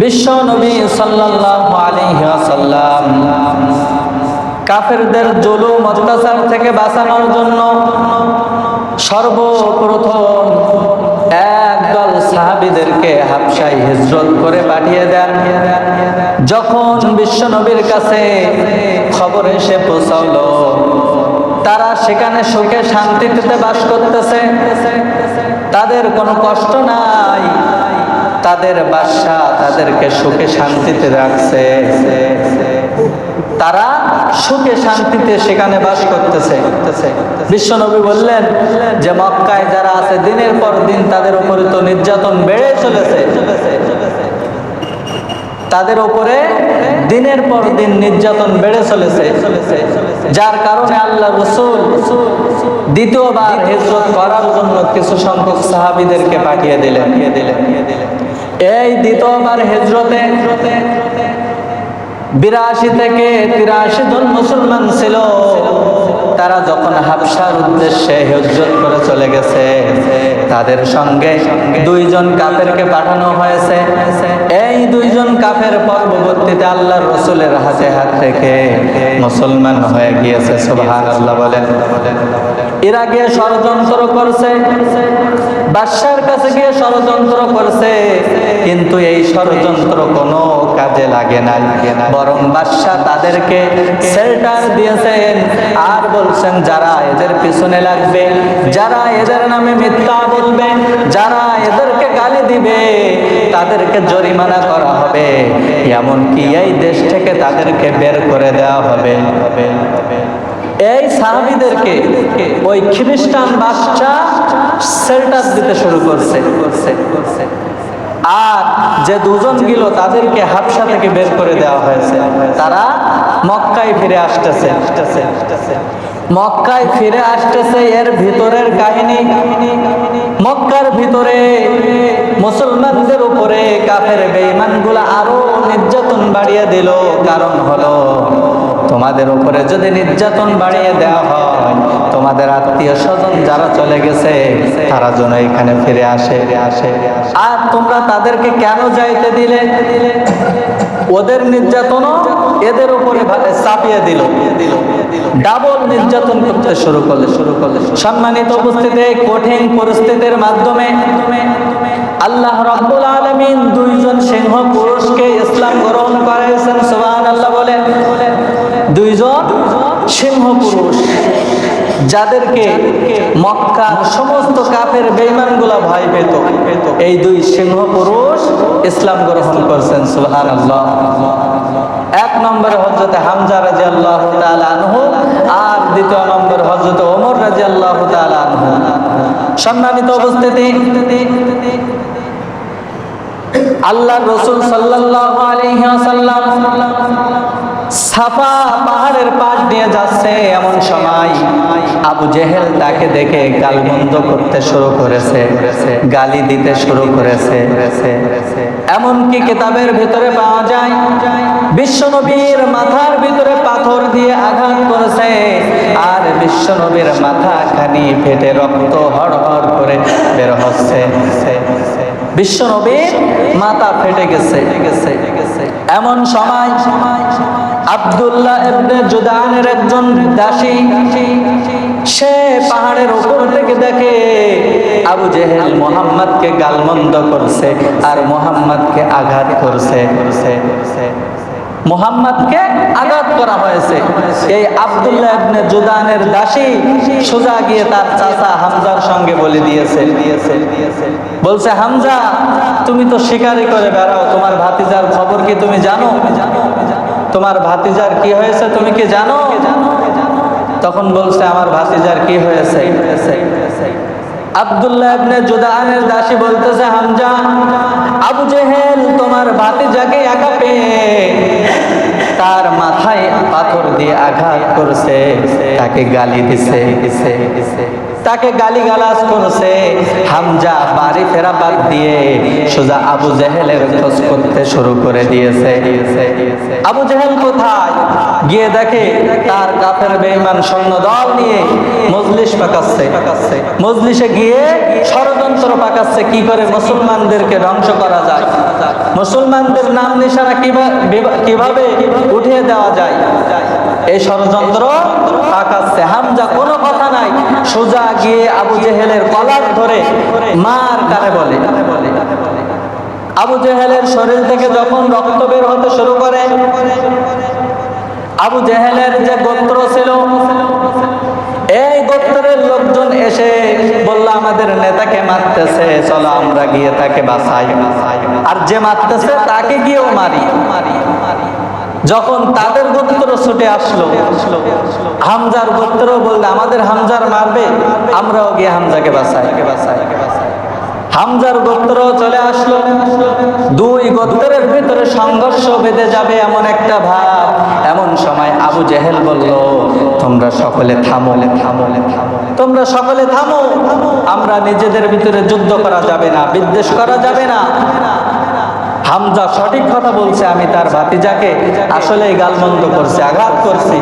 বিশ্ব নবী সাল্লাল্লাহু আলাইহি ওয়াসাল্লাম কাফেরদের জুলুম, অত্যাচার থেকে বাঁচানোর জন্য সর্বপ্রথম একদল সাহাবিদেরকে হাবশায় হিজরত করে পাঠিয়ে দেন। যখন বিশ্ব নবীর কাছে খবর এসে পৌঁছালো, তারা সেখানে সুখে শান্তিতে বাস করতেছে। তাদের কোনো কষ্ট নাই। তাদের বাসা তাদেরকে সুখে শান্তিতে রাখছে। তারা সুখে শান্তিতে সেখানে বাস করতেছে। বিশ্বনবী বললেন যে, মক্কায় যারা আছে, দিনের পর দিন তাদের উপরে তো নির্যাতন বেড়ে চলেছে। তাদের উপরে দিনের পর দিন নির্যাতন বেড়ে চলেছে। যার কারণে আল্লাহ রসুল দ্বিতীয়বার হিজরত করার জন্য কিছু সংখ্যক সাহাবিদেরকে পাঠিয়ে দিলেন। এই দ্বিতীয়বার হেজরতে বিরাশি থেকে তিরাশি জন মুসলমান ছিল। তারা যখন হাবসার উদ্দেশ্যে হিজরত করে চলে গেছে, তাদের সঙ্গে দুইজন কাফেরকে পাঠানো হয়েছে। এই দুইজন কাফের পরবর্তীতে আল্লাহ রসুলের হাতে হাত রেখে মুসলমান হয়ে গিয়েছে সুবহান আল্লাহ বলেন। এরা গিয়ে ষড়যন্ত্র করছে, বাদশার কাছে গিয়ে ষড়যন্ত্র করছে, কিন্তু এই ষড়যন্ত্র কোনো কাজে লাগে না বরং বাদশাহ তাদেরকে শেল্টার দিয়েছেন। আর বলছেন, যারা এদের পিছনে লাগবে, যারা এদের নামে মিথ্যা বলবে, যারা এদেরকে গালি দিবে, তাদেরকে জরিমানা করা হবে। এমনকি এই দেশ থেকে তাদেরকে বের করে দেওয়া হবে। এই সাহাবিদেরকে ওই খ্রিস্টান বাচ্চা শেল্টার দিতে শুরু করছে করছে করছে। আর যে দুজন গেল তাদেরকে হাবসা থেকে বের করে দেওয়া হয়েছে। তারা মক্কায় ফিরে আসতেছে। মক্কায় ফিরে আসতেছে, এর ভিতরের কাহিনী। মক্কার ভিতরে মুসলমানদের উপরে কাফের বেঈমানগুলো আরও নির্যাতন বাড়িয়ে দিল। কারণ হলো তোমাদের উপরে যদি নির্যাতন বাড়িয়ে দেওয়া হয়, তোমাদের আত্মীয় স্বজন যারা চলে গেছে, তারা যেন এখানে ফিরে আসে। আসে আর তোমরা তাদেরকে কেন যাইতে দিলে? ওদের নির্যাতনও এদের উপরে চাপিয়ে দিল। ডাবল নির্যাতন করতে শুরু করলে। শুরু করলে সম্মানিত উপস্থিতি, কঠিন পরিস্থিতির মাধ্যমে আল্লাহ রাব্বুল আলামিন দুইজন সিংহ পুরুষকে ইসলাম গ্রহণ করাইছেন, সুবহানাল্লাহ বলেন দুইজন সিংহ পুরুষ, যাদেরকে মক্কার সমস্ত কাফের বেঈমানগুলা ভয় পেত। এই দুই সিংহ পুরুষ ইসলাম গ্রহণ করছেন, সুবহানাল্লাহ। এক নম্বরে হজরত হামজা রাজি আল্লাহ আনহু আর দ্বিতীয় নম্বর হজরত ওমর রাজি আল্লাহ আনহু। সম্মানিত উপস্থিতি আল্লাহ রসুল সাল্লাল্লাহু আলাইহি ওয়াসাল্লাম সাফা পাহাড়ের পাশ দিয়ে যাচ্ছে এমন সময় আবু জেহেল তাকে দেখে গালবন্ধ করতে শুরু করেছে, গালি দিতে শুরু করেছে। এমনকি কিতাবের ভিতরে পাওয়া যায়, বিশ্বনবীর মাথার ভিতরে পাথর দিয়ে আঘাত করেছে আর বিশ্বনবীর মাথা খানি ফেটে রক্ত হড় হড় করে বের হচ্ছে। বিশ্বনবীর মাথা ফেটে গেছে। এমন সময় সময় সময় আব্দুল্লাহ জুদানের একজন দাসী, সে পাহাড়ের উপর থেকে দেখে আবু জেহেল গালমন্দ করছে আর আঘাত করছে। মোহাম্মদকে আঘাত করা হয়েছে। এই আব্দুল্লাহ ইবনে জুদানের দাসী সোজা গিয়ে তার চাচা হামজার সঙ্গে বলে দিয়েছে দিয়েছে। বলছে, হামজা, তুমি তো শিকারি করে বেড়াও, তোমার ভাতিজার খবর কি তুমি জানো? তোমার ভাতিজার কি হয়েছে তুমি কি জানো? তখন বলছে, আমার ভাতিজার কি হয়েছে? বলতেছে, হামজা, আবু তোমার তার মাথায় পাথর দিয়ে আঘাত করছে, তাকে গালি দিছে, তাকে গালি গালাজ করছে। হামজা বাড়ি বাদ দিয়ে সোজা আবু জেহেলের খোঁজ করতে শুরু করে দিয়েছে। আবু জেহেল কোথায়? গিয়ে দেখে তার কাফের বেঈমান সৈন্য দল নিয়ে মজলিস পাকাচ্ছে। মজলিশে গিয়ে ষড়যন্ত্র পাকাচ্ছে, কি করে মুসলমানদেরকে ধ্বংস করা যায়? মুসলমানদের নাম নিশানা কীভাবে উঠিয়ে দেওয়া যায়? এই ষড়যন্ত্র পাকাচ্ছে হামজা কোনো কথা নাই। সোজা গিয়ে আবু জেহেলের কলার ধরে মার কারে বলে। আবু জেহেলের শরীর থেকে যখন রক্ত বের হতে শুরু করে, আবু জেহেলের যে গোত্র ছিল এই গোত্রের লোকজন এসে বলল, আমাদের নেতাকে মারতেছে, চলো আমরা গিয়ে তাকে বাঁচাই। আর যে মারতেছে, তাকে গিয়েও মারি। যখন তাদের গোত্র ছুটে আসলো, হামজার গোত্র বললে, আমাদের হামজার মারবে, আমরাও গিয়ে হামজাকে বাঁচাই। বাঁচাই হামজার গোত্র চলে আসলো। দুই গোত্রের ভিতরে সংঘর্ষ বেঁধে যাবে এমন একটা ভাব। আবু জেহেল বলল, তোমরা সকলে থামো। থামো তোমরা সকলে থামো। আমরা নিজেদের ভিতরে যুদ্ধ করা যাবে না, বিদ্বেষ করা যাবে না। হামজা সঠিক কথা বলছে, আমি তার ভাতিজাকে আসলে গালমন্দ করছি, আঘাত করছি,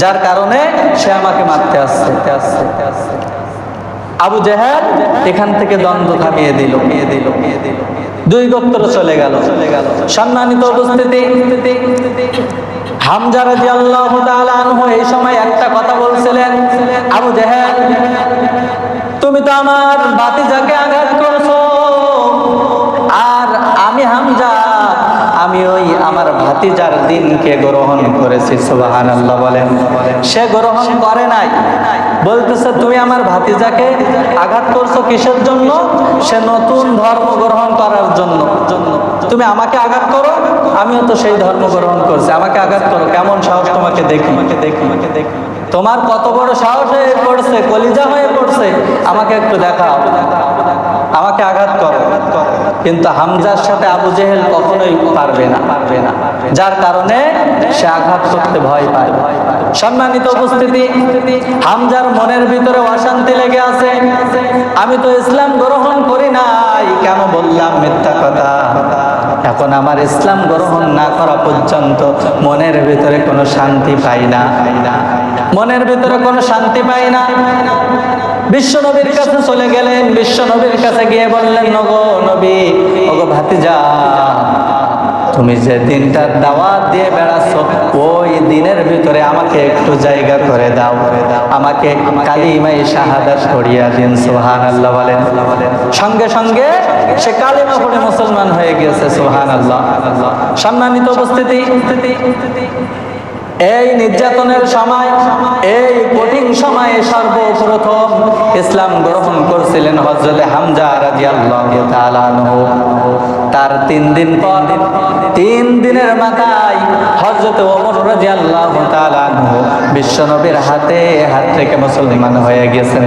যার কারণে সে আমাকে মারতে আসছে। আবু জেহেল এখান থেকে দ্বন্দ্ব থামিয়ে দিল। দিয়ে দিল দিয়ে দিল দুই গোত্র চলে গেল চলে গেল। সম্মানিত উপস্থিতি হামজা রাজি আল্লাহ আনহু এই সময় একটা কথা বলছিলেন, আবু জাহেদ তুমি তো আমার বাতিজাকে আঘাত করছ। আমি ওই আমার ভাতিজার দিনকে গ্রহণ করেছি সুবাহান আল্লাহ বলেন। সে গ্রহণ করে নাই। বলতেছে, তুমি আমার ভাতিজাকে আঘাত করছ কিসের জন্য? সে নতুন ধর্ম গ্রহণ করার জন্য। তুমি আমাকে আঘাত করো? আমিও তো সেই ধর্ম গ্রহণ করছি। আমাকে আঘাত করো। কেমন সাহস তোমাকে দেখি আমাকে দেখি আমাকে দেখি? তোমার কত বড় সাহস হয়ে পড়ছে, কলিজা হয়ে পড়ছে। আমাকে একটু দেখাও। আমাকে আঘাত করো। কিন্তু হামজার সাথে আবু জেহেল কখনোই পারবে না। পারবে না যার কারণে সে আঘাত করতে ভয় পায়। সম্মানিত উপস্থিতি, হামজার মনের ভিতরে অশান্তি লেগে আছে। আমি তো ইসলাম গ্রহণ করি নাই, কেন বললাম মিথ্যা কথা? এখন আমার ইসলাম গ্রহণ না করা পর্যন্ত মনের ভিতরে কোনো শান্তি পাই না। মনের ভিতরে কোনো শান্তি পাই না। বিশ্ব নবীর কাছে চলে গেলেন বিশ্ব নবীর কাছে গিয়ে বললেন, নগো নবী, ওগো ভাতিজা, তুমি যে দিনটা দাওয়াত দিয়ে বেড়াচ্ছ, ওই দিনের ভিতরে আমাকে একটু জায়গা করে দাও। আমাকে কালিমাই শাহাদাত করিয়া দিন সোহান আল্লাহ বলেন। সঙ্গে সঙ্গে সে কালিমা পড়ে মুসলমান হয়ে গিয়েছে সোহান আল্লাহ সম্মানিত উপস্থিতি এই নির্যাতনের সময়, এই কঠিন সময়ে সর্বপ্রথম ইসলাম গ্রহণ করছিলেন হজরতে হামজা তাআলা আনহু। তার তিন দিন পর, তিন দিনের মাথায় হজরত ওমর তাআলা আনহু বিশ্বনবীর হাতে হাত থেকে মুসলমান হয়ে গেছেন।